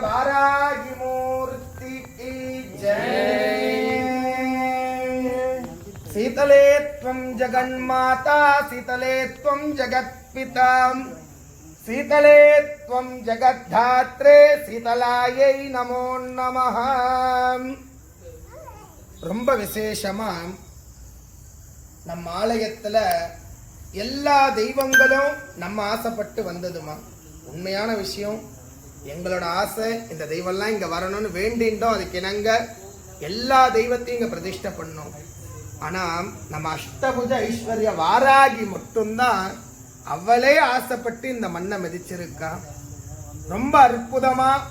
वारागी मूर्ति की जय शीतले त्वं जगन्माता शीतले त्वं जगत्पिता शीतले त्वं जगद्धात्रे शीतलायै नमो नमः ரொம்ப விசேஷமா நம்ம ஆலயத்துல எல்லா தெய்வங்களும் நம்ம ஆசைப்பட்டு வந்ததுமா உண்மையான விஷயம் எங்களோட ஆசை இந்த தெய்வம்லாம் இங்கே வரணும்னு வேண்டின்றோம். அதுக்கு இணங்க எல்லா தெய்வத்தையும் இங்கே பிரதிஷ்டை பண்ணோம். ஆனால் நம்ம அஷ்டபுஜ ஐஸ்வர்ய வாராகி மட்டும்தான் அவளே ஆசைப்பட்டு இந்த மண்ணை மிதிச்சிருக்கா. ரொம்ப அற்புதமாக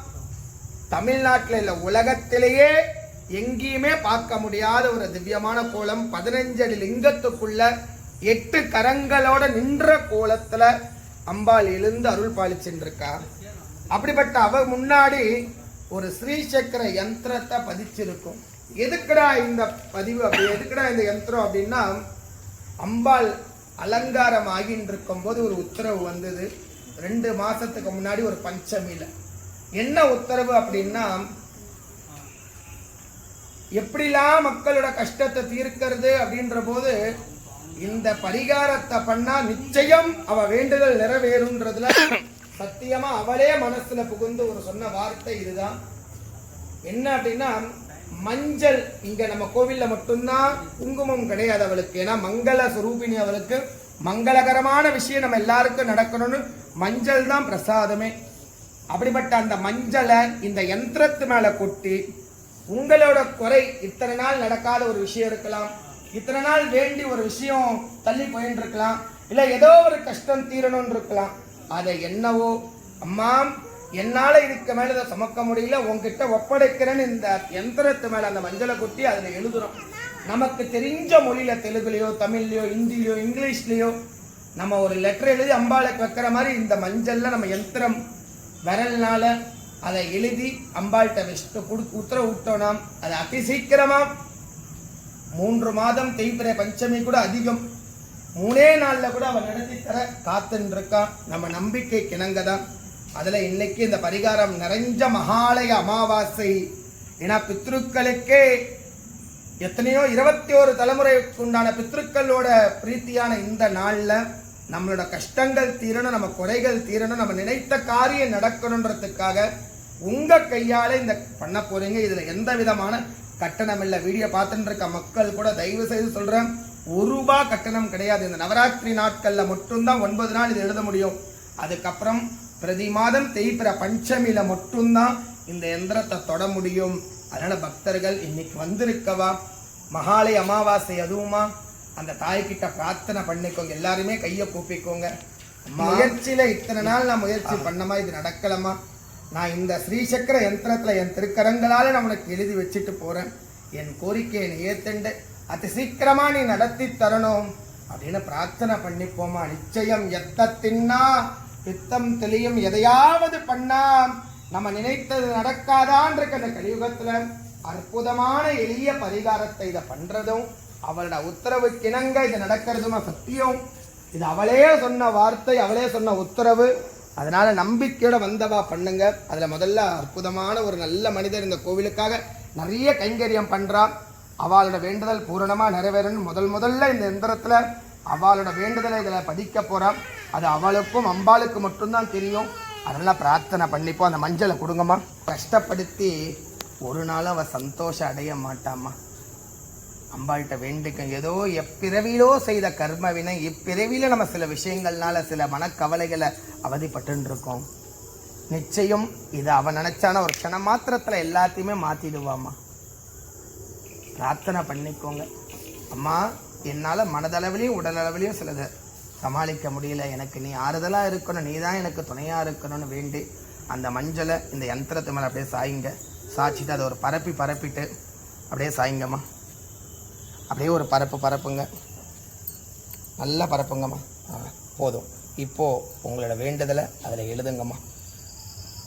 தமிழ்நாட்டில் இல்லை உலகத்திலேயே எங்கேயுமே பார்க்க முடியாத ஒரு திவ்யமான கோலம் பதினஞ்சு அடி லிங்கத்துக்குள்ள எட்டு கரங்களோட நின்ற கோலத்தில் அம்பாள் எழுந்து அருள் பாலிச்சுருக்கா அப்படிப்பட்ட அவ முன்னாடி ஒரு ஸ்ரீசக்கர யந்திரத்தை பதிச்சிருக்கும். எதுக்குடா இந்த பதிவு அப்படி? எதுக்குடா இந்த யந்திரம் அப்படின்னா அம்பாள் அலங்காரம் ஆகின்னு இருக்கும்போது ஒரு உத்தரவு வந்தது. ரெண்டு மாதத்துக்கு முன்னாடி ஒரு பஞ்சமியில் என்ன உத்தரவு அப்படின்னா எப்படிலாம் மக்களோட கஷ்டத்தை தீர்க்கிறது அப்படின்ற போது இந்த பரிகாரத்தை பண்ணா நிச்சயம் அவ வேண்டுதல் நிறைவேறுன்றதுல சத்தியமா அவளே மனசுல புகுந்து ஒரு சொன்ன வார்த்தை இதுதான். என்ன அப்படின்னா மஞ்சள் இங்க நம்ம கோவில்ல மட்டும்தான் குங்குமம் கிடையாது அவளுக்கு. ஏன்னா மங்கள சுரூபிணி அவளுக்கு. மங்களகரமான விஷயம் நம்ம எல்லாருக்கும் நடக்கணும்னு மஞ்சள் தான் பிரசாதமே. அப்படிப்பட்ட அந்த மஞ்சளை இந்த யந்திரத்து மேல கொட்டி உங்களோட குறை இத்தனை நாள் நடக்காத ஒரு விஷயம் இருக்கலாம். இத்தனை நாள் வேண்டி ஒரு விஷயம் தள்ளி போயின்னு இருக்கலாம். இல்ல ஏதோ ஒரு கஷ்டம் தீரணும்னு இருக்கலாம். அதை என்னவோ அம்மா என்னால் இதுக்கு மேலே இதை சுமக்க முடியல உங்ககிட்ட ஒப்படைக்கிறேன்னு இந்த யந்திரத்து மேலே அந்த மஞ்சளை கொட்டி அதில் எழுதுறோம். நமக்கு தெரிஞ்ச மொழியில் தெலுங்குலையோ தமிழ்லையோ ஹிந்திலையோ இங்கிலீஷ்லையோ நம்ம ஒரு லெட்டர் எழுதி அம்பாளுக்கு வைக்கிற மாதிரி இந்த மஞ்சளில் நம்ம யந்திரம் விரல்னால அதை எழுதி அம்பாள்கிட்ட வச்சுட்டு கொடு உத்தரவு விட்டோம்னா அது அதி சீக்கிரமாக மூன்று மாதம் தேய்பிரை பஞ்சமி கூட அதிகம். மூணே நாளில் கூட அவன் நடத்தி தர காத்துன்னு இருக்கான் நம்ம நம்பிக்கை கிணங்கதான் அதில் இன்னைக்கு இந்த பரிகாரம் நிறைஞ்ச மகாலய அமாவாசை. ஏன்னா பித்ருக்களுக்கே எத்தனையோ இருபத்தி ஒரு தலைமுறைக்கு உண்டான பித்ருக்களோட பிரீத்தியான இந்த நாளில் நம்மளோட கஷ்டங்கள் தீரணும் நம்ம குறைகள் தீரணும் நம்ம நினைத்த காரியம் நடக்கணுன்றதுக்காக உங்கள் கையால் இந்த பண்ண போகிறீங்க இதில் எந்த விதமான கட்டணம் இல்லை. வீடியோ பார்த்துட்டு இருக்க மக்கள் கூட தயவு செய்து சொல்கிறேன் ஒரு ரூபாய் கட்டணம் கிடையாது. இந்த நவராத்திரி நாட்கள்ல மட்டும்தான் ஒன்பது நாள் இது எழுத முடியும். அதுக்கப்புறம் பிரதி மாதம் தேய்பிற பஞ்சமியில மட்டும்தான் இந்த எந்திரத்தை தொட முடியும். அதனால பக்தர்கள் இன்னைக்கு வந்திருக்கவா? மகாலய அமாவாசை அதுவுமா? அந்த தாய்கிட்ட பிரார்த்தனை பண்ணிக்கோங்க. எல்லாருமே கையை கூப்பிக்கோங்க. முயற்சியில இத்தனை நாள் நான் முயற்சி பண்ணமா? இது நடக்கலமா? நான் இந்த ஸ்ரீசக்கர யந்திரத்துல என் திருக்கரங்களால நான் உனக்கு எழுதி வச்சுட்டு போறேன். என் கோரிக்கையை ஏத்துண்டு. அதி சீக்கிரமா நீ நடத்தி தரணும் அப்படின்னு பிரார்த்தனை பண்ணிப்போமா? நிச்சயம் எத்த தின்னா பித்தம் தெளியும் எதையாவது பண்ணா நம்ம நினைத்தது நடக்காதான் இருக்க அந்த கலியுகத்துல அற்புதமான எளிய பரிகாரத்தை இதை பண்றதும் அவளோட உத்தரவு கிணங்க இது நடக்கிறதுமா சத்தியம்? இது அவளே சொன்ன வார்த்தை அவளே சொன்ன உத்தரவு. அதனால நம்பிக்கையோட வந்தவா பண்ணுங்க. அதுல முதல்ல அற்புதமான ஒரு நல்ல மனிதர் இந்த கோவிலுக்காக நிறைய கைங்கரியம் பண்றான். அவளோட வேண்டுதல் பூரணமாக நிறைவேறணும் முதல் முதல்ல இந்த எந்திரத்தில் அவளோட வேண்டுதலை இதில் பதிக்க போறா அது அவளுக்கும் அம்பாளுக்கு மட்டும்தான் தெரியும். அதெல்லாம் பிரார்த்தனை பண்ணிப்போம். அந்த மஞ்சளை கொடுங்கம்மா. கஷ்டப்படுத்தி ஒரு நாளும் அவள் சந்தோஷம் அடைய மாட்டாம்மா. அம்பாள்கிட்ட வேண்டிக்க ஏதோ எப்பிறவிலோ செய்த கர்மவினை இப்பிறவியில் நம்ம சில விஷயங்கள்னால சில மனக்கவலைகளை அவதிப்பட்டுருக்கோம் நிச்சயம் இது அவன் நினச்சான ஒரு க்ஷண மாத்திரத்தில் எல்லாத்தையுமே மாற்றிடுவாம்மா பிரார்த்தனை பண்ணிக்கோங்க. அம்மா என்னால் மனதளவிலையும் உடலளவிலையும் சிலதை சமாளிக்க முடியல. எனக்கு நீ ஆறுதலாக இருக்கணும் நீ தான் எனக்கு துணையாக இருக்கணும்னு வேண்டி அந்த மஞ்சளை இந்த யந்திரத்து மேலே அப்படியே சாயுங்க. சாய்ச்சிட்டு அதை ஒரு பரப்பி பரப்பிட்டு அப்படியே சாயுங்கம்மா. அப்படியே ஒரு பரப்பு பரப்புங்க. நல்லா பரப்புங்கம்மா. போதும். இப்போ உங்களோட வேண்டுதலை அதில் எழுதுங்கம்மா.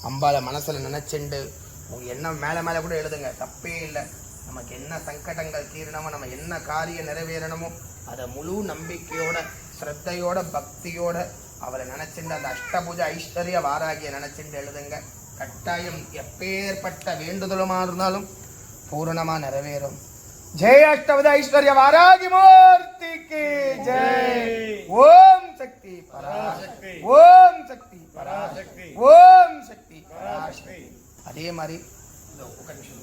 அம்பாவை மனசில் நினச்சிண்டு உங்கள் எண்ணம் மேலே மேலே கூட எழுதுங்க. தப்பே இல்லை. நமக்கு என்ன சங்கடங்கள் தீரணமோ நம்ம என்ன காரியம் நிறைவேறணுமோ அதை முழு நம்பிக்கையோட ஸ்ரத்தையோட பக்தியோட அவளை நினச்சிண்டு அந்த அஷ்டபூஜ ஐஸ்வர்ய வாராகிய நினச்சிண்டு எழுதுங்க. கட்டாயம் எப்பேற்பட்ட வேண்டுதலுமாக இருந்தாலும் பூரணமா நிறைவேறும். ஜெய அஷ்டபுஜ ஐஸ்வர்ய வாராகி மூர்த்திக்கு ஜெய். ஓம் சக்தி பராசக்தி. ஓம் சக்தி பராசக்தி. ஓம் சக்தி பராசக்தி. அதே மாதிரி இந்த நிமிஷம்.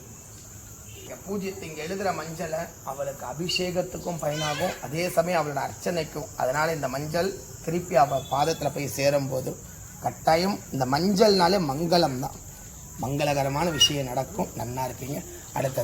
இங்க பூஜ்யத்தை இங்க எழுதுற மஞ்சளை அவளுக்கு அபிஷேகத்துக்கும் பயனாகும். அதே சமயம் அவளோட அர்ச்சனைக்கும். அதனால இந்த மஞ்சள் திருப்பி அவ பாதத்துல போய் சேரும் போது கட்டாயம் இந்த மஞ்சள்னாலே மங்களம் தான் மங்களகரமான விஷயம் நடக்கும். நன்னா இருப்பீங்க. அடுத்தது